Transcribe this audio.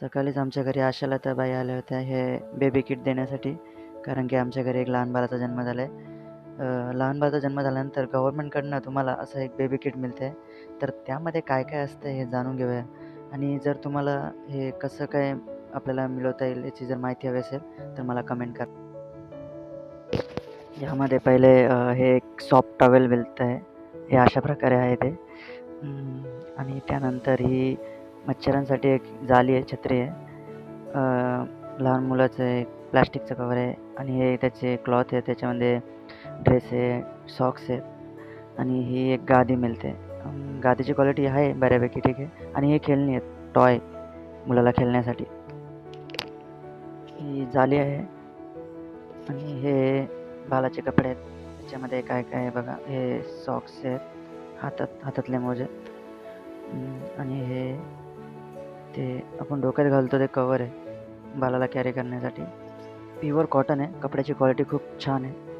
सकाळीच आमच्या घरी आशाला त्या बाई आल्या होत्या हे बेबी किट देण्यासाठी. कारण की आमच्या घरी एक लहान बाळाचा जन्म झाला आहे लहान बाळाचा जन्म झाल्यानंतर गव्हर्मेंटकडनं तुम्हाला असं एक बेबी किट मिळते. तर त्यामध्ये काय काय असतं हे जाणून घेऊया. आणि जर तुम्हाला हे कसं काय आपल्याला मिळवता येईल याची जर माहिती हवी असेल तर मला कमेंट करा. यामध्ये पहिले हे एक सॉफ्ट टॉवेल मिळतं आहे हे अशा प्रकारे आहे ते. आणि त्यानंतर ही मच्छरांसाठी एक जाली आहे छत्री आहे. लहान मुलाचं एक प्लास्टिकचं कवर आहे आणि हे त्याचे क्लॉथ आहे त्याच्यामध्ये ड्रेस आहे सॉक्स आहेत आणि ही एक गादी मिळते. गादीची क्वालिटी आहे बऱ्यापैकी ठीक आहे आणि हे खेळणी आहेत टॉय मुलाला खेळण्यासाठी. ही जाली आहे आणि हे बालाचे कपडे आहेत. त्याच्यामध्ये काय काय आहे बघा हे सॉक्स आहेत हातात हातातले मोजे. आणि हे ते आपण डोक्यात घालतो ते कवर आहे. बालाला कॅरी करण्यासाठी. प्युअर कॉटन आहे. कपड्याची क्वालिटी खूप छान आहे.